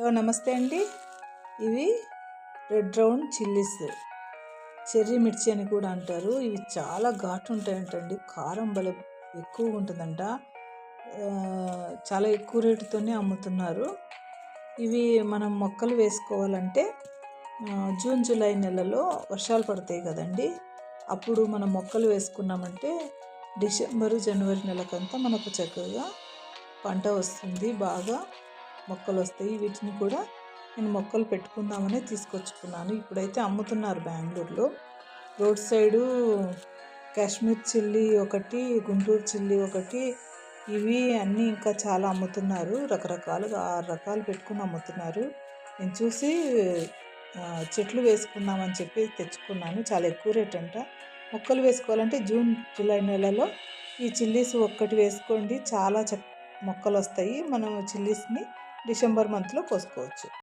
Hello నమస్తే అండి. ఇవి రెడ్ రౌండ్ చిల్లీస్. చెర్రీ మిర్చి అని కూడా అంటారు. ఇవి చాలా ఘాటు ఉంటాయంటండి. కారం బల ఎక్కువ ఉంటుందంట. చాలా ఎక్కువ రేటుతోనే అమ్ముతున్నారు. ఇవి మనం మొక్కలు వేసుకోవాలంటే జూన్ జూలై నెలలో వర్షాలు పడతాయి కదండి. అప్పుడు మనం మొక్కలు వేసుకున్నామంటే డిసెంబరు జనవరి నెలకంతా మనకు చక్కగా పంట వస్తుంది. బాగా మొక్కలు వస్తాయి వీటిని కూడా నేను మొక్కలు పెట్టుకుందామనే తీసుకొచ్చుకున్నాను. ఇప్పుడైతే అమ్ముతున్నారు బెంగళూరులో. రోడ్ సైడు కాశ్మీర్ చిల్లీ ఒకటి గుంటూరు చిల్లీ ఒకటి ఇవి అన్నీ ఇంకా చాలా అమ్ముతున్నారు. రకరకాలుగా ఆరు రకాలు పెట్టుకుని అమ్ముతున్నారు. నేను చూసి చెట్లు వేసుకుందామని చెప్పి తెచ్చుకున్నాను. చాలా ఎక్కువ రేట్ అంట. మొక్కలు వేసుకోవాలంటే జూన్ జూలై నెలలో ఈ చిల్లీస్ ఒక్కటి వేసుకోండి. చాలా చక్ మొక్కలు వస్తాయి మనం చిల్లీస్ని డిసెంబర్ మంత్లో కోసుకోవచ్చు